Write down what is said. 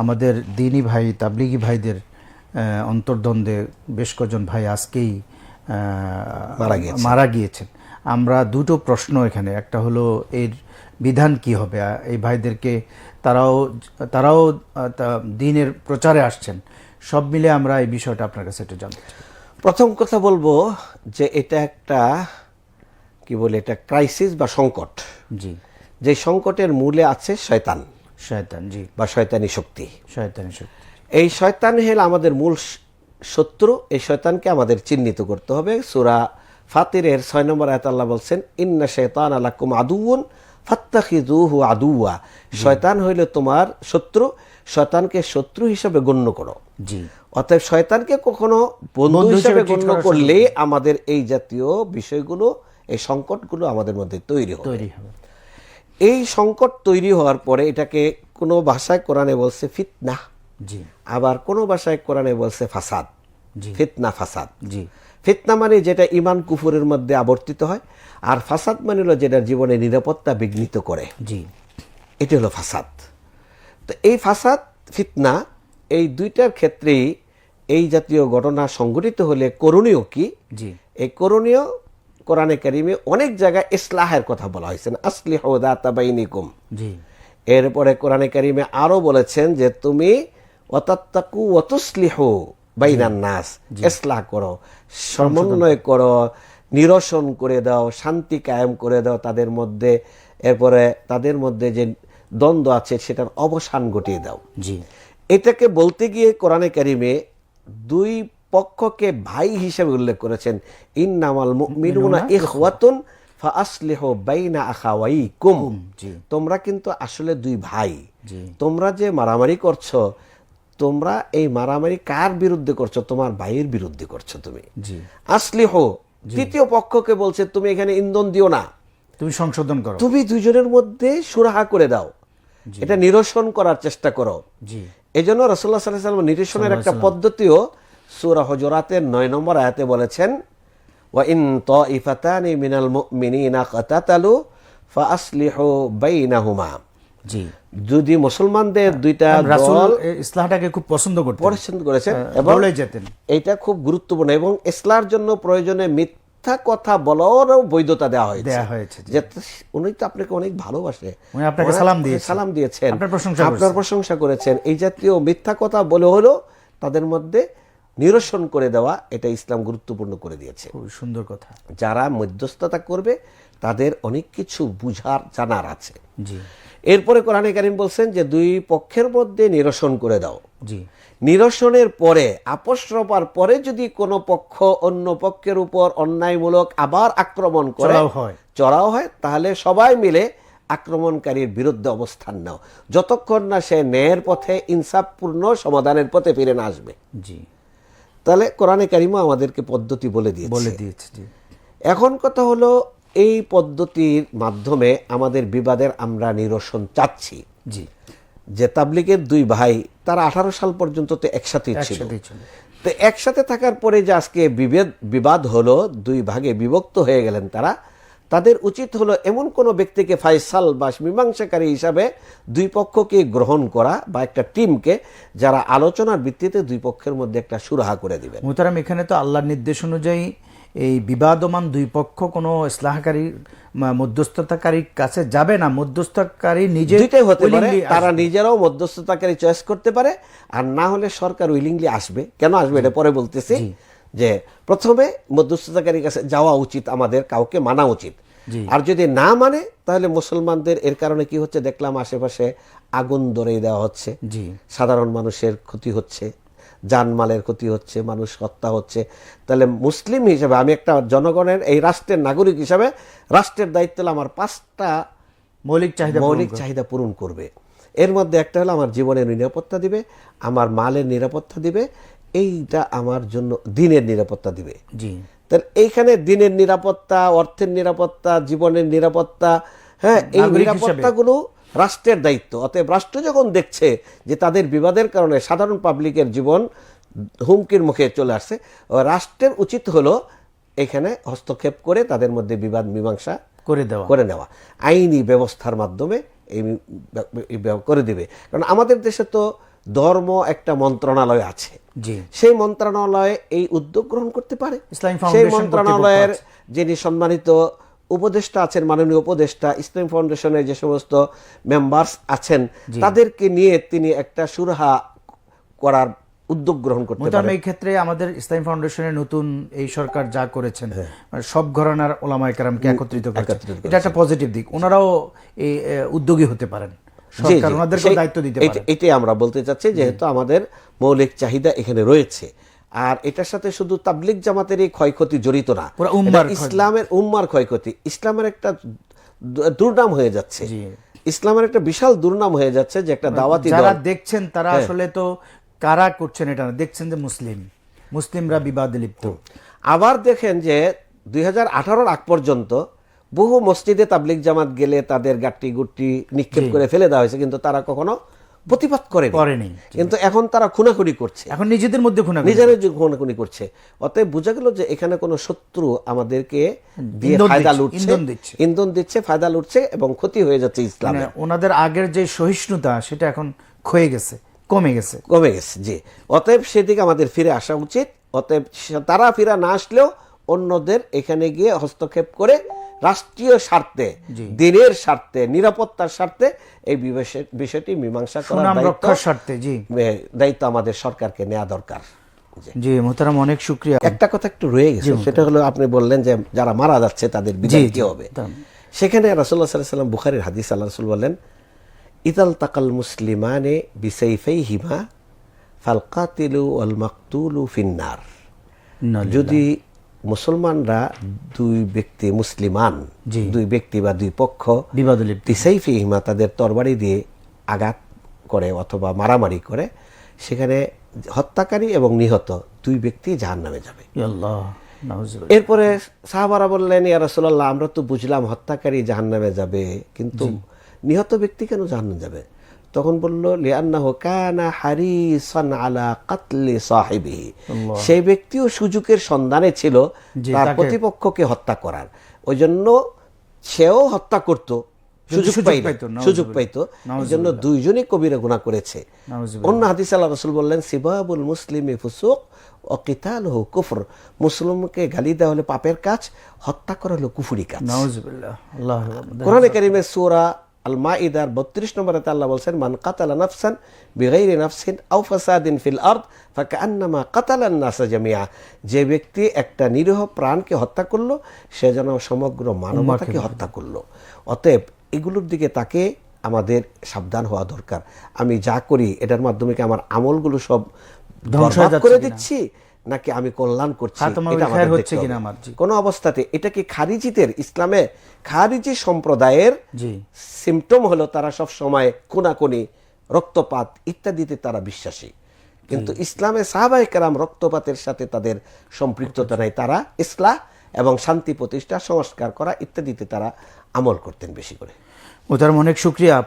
আমাদের দিনী ভাই তাবলিগি ভাইদের অন্তর্দ্বন্দ্বে বেশ কজন ভাই আজকেই মারা গিয়েছেন। মারা গিয়েছেন। আমরা দুটো প্রশ্ন এখানে একটা হলো এর বিধান কি হবে? এই ভাইদেরকে তারাও তারাও দিনের প্রচারে আসছেন। সব মিলে আমরা এই বিষয়টা আপনার কাছে একটু জানতে চাই। প্রথম কথা বলব যে এটা একটা কি বলে এটা ক্রাইসিস বা সংকট। জি। যে সংকটের মূলে আছে শয়তান। শয়তান জি। বা শয়তানি শক্তি। শয়তানি শক্তি। এই শয়তান হেল আমাদের মূল শত্রু। এই শয়তানকে আমাদের চিহ্নিত করতে হবে। সুরা ফাতিরের ছয় নম্বর আয়াত আল্লাহ বলছেন ইন্না শৈতান আলাকুম আদুউন ফাত্তাখিজুহু আদুয়া শয়তান হইল তোমার শত্রু। শয়তানকে শত্রু হিসাবে গণ্য করো। জি। অতএব শয়তানকে কখনো বন্ধু হিসেবে গণ্য করলে আমাদের এই জাতীয় বিষয়গুলো এই সংকটগুলো আমাদের মধ্যে তৈরি হবে। তৈরি হবে। এই সংকট তৈরি হওয়ার পরে এটাকে কোনো ভাষায় কোরআনে বলছে ফিতনা। জি। আবার কোনো ভাষায় কোরআনে বলছে ফাসাদ। জি। ফিতনা ফাসাদ। জি। ফিতনা মানে যেটা ইমান কুফুরের মধ্যে আবর্তিত হয় আর ফাসাদ মানে হলো যেটা জীবনে নিরাপত্তা বিঘ্নিত করে। জি। এটি হলো ফাসাদ। তো এই ফাসাদ ফিতনা এই দুইটার ক্ষেত্রেই এই জাতীয় ঘটনা সংঘটিত হলে করণীয় কি? জি। এই করণীয় কোরআনে কারিমে অনেক জায়গায় ইসলাহের কথা বলা হয়েছে। আসলি হৌদা তাবাইনিকুম জি। এরপরে কোরআনে কারিমে আরও বলেছেন যে তুমি অতাত্তাকু অতুসলিহ বাইনান নাস। ইসলাহ করো সমন্বয় করো নিরসন করে দাও শান্তি কায়েম করে দাও তাদের মধ্যে। এরপরে তাদের মধ্যে যে দ্বন্দ্ব আছে সেটার অবসান ঘটিয়ে দাও। জি। এটাকে বলতে গিয়ে কোরআনে কারিমে দুই পক্ষকে ভাই হিসেবে উল্লেখ করেছেন ইন্নামাল মুমিনুনা ইখওয়াতুন ফাআসলিহু বাইনা আখাওয়াইকুম। জি। তোমরা কিন্তু আসলে দুই ভাই। তোমরা যে মারামারি করছ তোমরা এই মারামারি কার বিরুদ্ধে করছ? তোমার ভাইয়ের বিরুদ্ধে করছ তুমি। জি। আসলিহ তৃতীয় পক্ষকে বলছে তুমি এখানে ইন্ধন দিও না। তুমি সংশোধন করো। তুমি দুজনের মধ্যে সুরাহা করে দাও। এটা নিরসন করার চেষ্টা করো। জি। এই জন্য রসুল্লাহ সাল্লাহ সাল্লাম নিরসনের একটা পদ্ধতিও সুরা হজরাতের নয় নম্বর আয়াতে বলেছেন মিনাল কাতাতালু বাইনাহুমা। জি। যদি মুসলমানদের দুইটা রাসূল দল ইসলাহটাকে খুব পছন্দ করতেন। পরিচ্ছন্ন করেছেন এবং যেতেন। এটা খুব গুরুত্বপূর্ণ এবং ইসলার জন্য প্রয়োজনে মিথ্যা কথা বলারও বৈধতা দেওয়া হয়েছে। দেয়া হয়েছে, যে উনি তো আপনাকে অনেক ভালোবাসে। উনি আপনাকে সালাম দিয়েছেন। সালাম দিয়েছেন। আপনার প্রশংসা আপনার প্রশংসা করেছেন। এই জাতীয় মিথ্যা কথা বলে হলো তাদের মধ্যে নিরসন করে দেওয়া এটা ইসলাম গুরুত্বপূর্ণ করে দিয়েছে। খুব সুন্দর কথা। যারা মধ্যস্থতা করবে তাদের অনেক কিছু বুঝার জানার আছে। জি। এরপরে কোরআনে কারিম বলছেন যে দুই পক্ষের মধ্যে নিরসন করে দাও। জি। নিরসনের পরে আপোষ রপার পরে যদি কোনো পক্ষ অন্য পক্ষের উপর অন্যায়মূলক আবার আক্রমণ করে হয়। চড়াও হয় তাহলে সবাই মিলে আক্রমণকারীর বিরুদ্ধে অবস্থান নাও। যতক্ষণ না সে ন্যায়ের পথে ইনসাফপূর্ণ সমাধানের পথে ফিরে না আসবে। জি। তাহলে কোরআনে কারিমা আমাদেরকে পদ্ধতি বলে দিয়েছে। বলে দিয়েছে এখন কথা হলো এই পদ্ধতির মাধ্যমে আমাদের বিবাদের আমরা নিরসন চাচ্ছি। জি। যে তাবলিগের দুই ভাই তারা আঠারো সাল পর্যন্ত তো একসাথেই ছিল। তো একসাথে থাকার পরে যে আজকে বিভেদ বিবাদ হলো দুই ভাগে বিভক্ত হয়ে গেলেন তারা। তাদের উচিত হলো এমন কোনো ব্যক্তিকে ফাইসাল বা মীমাংসাকারী হিসাবে দুই পক্ষকে গ্রহণ করা বা একটা টিমকে যারা আলোচনার ভিত্তিতে দুই পক্ষের মধ্যে একটা সুরাহা করে দিবেন। মোহতারাম এখানে তো আল্লাহর নির্দেশ অনুযায়ী এই বিবাদমান দুই পক্ষ কোনো ইসলাহকারী মধ্যস্থতাকারীর কাছে যাবে না। মধ্যস্থকারী নিজে দুইটাই হতে পারে। তারা নিজেরাও মধ্যস্থতাকারী চয়েস করতে পারে। আর না হলে সরকার উইলিংলি আসবে। কেন আসবে এটা পরে বলতেছি যে প্রথমে মধ্যস্থতাকারীর কাছে যাওয়া উচিত আমাদের কাউকে মানা উচিত। আর যদি না মানে তাহলে মুসলমানদের এর কারণে কি হচ্ছে? দেখলাম আশেপাশে আগুন ধরে দেওয়া হচ্ছে। জি। সাধারণ মানুষের ক্ষতি হচ্ছে জানমালের ক্ষতি হচ্ছে মানুষ হত্যা হচ্ছে। তাহলে মুসলিম হিসেবে আমি একটা জনগণের এই রাষ্ট্রের নাগরিক হিসাবে রাষ্ট্রের দায়িত্ব হলো আমার পাঁচটা মৌলিক চাহিদা মৌলিক চাহিদা পূরণ করবে। এর মধ্যে একটা হলো আমার জীবনের নিরাপত্তা দিবে আমার মালের নিরাপত্তা দিবে এইটা আমার জন্য দিনের নিরাপত্তা দিবে। জি। তাহলে এইখানে দিনের নিরাপত্তা অর্থের নিরাপত্তা জীবনের নিরাপত্তা হ্যাঁ এই নিরাপত্তাগুলো রাষ্ট্রের দায়িত্ব। অতএব রাষ্ট্র যখন দেখছে যে তাদের বিবাদের কারণে সাধারণ পাবলিকের জীবন হুমকির মুখে চলে আসছে রাষ্ট্রের উচিত হলো এখানে হস্তক্ষেপ করে তাদের মধ্যে বিবাদ মীমাংসা করে দেওয়া। করে নেওয়া। আইনি ব্যবস্থার মাধ্যমে এই করে দিবে। কারণ আমাদের দেশে তো ধর্ম একটা মন্ত্রণালয় আছে। সেই মন্ত্রণালয়ে এই উদ্যোগ গ্রহণ করতে পারে। সেই মন্ত্রণালয়ের যিনি সম্মানিত উপদেষ্টা আছেন মাননীয় উপদেষ্টা ইসলাম ফাউন্ডেশনের যে সমস্ত মেম্বার্স আছেন তাদেরকে নিয়ে তিনি একটা সুরাহা করার উদ্যোগ গ্রহণ করতে পারেন। এই ক্ষেত্রে আমাদের ইসলাম ফাউন্ডেশনের নতুন এই সরকার যা করেছেন মানে সব ঘরানার ওলামায়ে কেরামকে একত্রিত করেছেন। হ্যাঁ। এটা একটা পজিটিভ দিক। ওনারাও এই উদ্যোগী হতে পারেন। সরকার ওনাদেরকে দায়িত্ব দিতে এইটা- এটাই আমরা বলতে চাচ্ছি যেহেতু আমাদের মৌলিক চাহিদা এখানে রয়েছে আর এটার সাথে শুধু তাবলিক জামাতের এই ক্ষয়ক্ষতি জড়িত না। ইসলামের উম্মার ক্ষয়ক্ষতি ইসলামের একটা দুর্নাম হয়ে যাচ্ছে। ইসলামের একটা বিশাল দুর্নাম হয়ে যাচ্ছে যে একটা দাওয়াতি যারা দেখছেন তারা হ্যাঁ। আসলে তো কারা করছেন এটা না দেখছেন যে মুসলিম মুসলিমরা বিবাদে লিপ্ত। আবার দেখেন যে দুই হাজার আঠারোর আগ পর্যন্ত বহু মসজিদে তাবলিক জামাত গেলে তাদের গাট্টি গুট্টি নিক্ষেপ করে ফেলে দেওয়া হয়েছে কিন্তু তারা কখনো প্রতিবাদ করে করেনি। কিন্তু এখন তারা খুনাখুনি করছে। এখন নিজেদের মধ্যে নিজেদের খুনাখুনি করছে। অতএব বোঝা গেল যে এখানে কোনো শত্রু আমাদেরকে দিয়ে ফায়দা দিচ্ছে, লুটছে ইন্ধন দিচ্ছে। ফায়দা লুটছে এবং ক্ষতি হয়ে যাচ্ছে মানে ইসলামে ওনাদের আগের যে সহিষ্ণুতা সেটা এখন ক্ষয়ে গেছে কমে গেছে। কমে গেছে জি। অতএব সেদিকে আমাদের ফিরে আসা উচিত। অতএব তারা ফিরে না আসলেও অন্যদের এখানে গিয়ে হস্তক্ষেপ করে রাষ্ট্রীয় স্বার্থে দিনের স্বার্থে নিরাপত্তার স্বার্থে এই বিষয়টি মীমাংসা করার রক্ষার স্বার্থে জি। দায়িত্ব আমাদের সরকারকে নেওয়া দরকার। জি। মোহতারাম অনেক শুক্রিয়া। একটা কথা একটু রয়ে গেছে সেটা হলো আপনি বললেন যে যারা মারা যাচ্ছে তাদের বিদায় কি হবে? সেখানে রাসুল্লাহ সাল্লাহ সাল্লাম বুখারির হাদিস আল্লাহ রসুল বললেন ইদাল তাকাল মুসলিমানে বিসাইফাই হিমা ফালকাতিলু আল মাকতুলু ফিন্নার যদি মুসলমানরা দুই ব্যক্তি মুসলিমান। দুই ব্যক্তি বা দুই পক্ষ বিবাদে লিপ্ত হিমা তাদের তরবারি দিয়ে আঘাত করে অথবা মারামারি করে সেখানে হত্যাকারী এবং নিহত দুই ব্যক্তি জাহান নামে যাবে। এরপরে সাহাবারা বললেন ইয়া রাসূলুল্লাহ আমরা তো বুঝলাম হত্যাকারী জাহান্নামে যাবে কিন্তু নিহত ব্যক্তি কেন জাহান্নামে যাবে তখন বলল লিআন্নাহু কানা হারিসান আলা কাতলি সাহিবিহি। সেই ব্যক্তিও সুযোগের সন্ধানে ছিল তার প্রতিপক্ষকে হত্যা করার। ওই জন্য সেও হত্যা করত। সুযোগ পাইতো সুযোগ পাইতো। এই জন্য দুইজনই কবিরা গুনাহ করেছে। অন্য হাদিস আল্লাহ রসুল বললেন সিবাবুল মুসলিমি ফুসুক ও কিতালহু কুফর। মুসলিমকে গালি দেওয়া হলে পাপের কাজ হত্যা করা হলো কুফুরি কাজ। কোরআনে কারিমের সূরা আল মাইদার 32 নম্বরে আল্লাহ বলছেন মান কাতালা নাফসান বিগাইরি নাফসিন আও ফাসাদিন ফিল আরদ ফাকান্নামা কাতালান নাস জামিয়া যে ব্যক্তি একটা নিরীহ প্রাণকে হত্যা করল সে যেন সমগ্র মানবতাকে হত্যা করল। অতএব এগুলোর দিকে তাকে আমাদের সাবধান হওয়া দরকার। আমি যা করি এটার মাধ্যমে কি আমার আমলগুলো সব ধ্বংস করে দিচ্ছি? নাকি আমি কল্যাণ করছি? হচ্ছে কিনা আমার, কোন অবস্থাতে এটা কি খারিজিদের ইসলামে? খারিজি সম্প্রদায়ের সিমটম হলো তারা সব সময় কোনাকুনি রক্তপাত ইত্যাদিতে তারা বিশ্বাসী। কিন্তু ইসলামে সাহাবাই কেরাম রক্তপাতের সাথে তাদের সম্পৃক্ততা নাই। তারা ইসলাম এবং শান্তি প্রতিষ্ঠা সংস্কার করা ইত্যাদিতে তারা আমল করতেন বেশি করে। মোহতারাম অনেক শুক্রিয়া।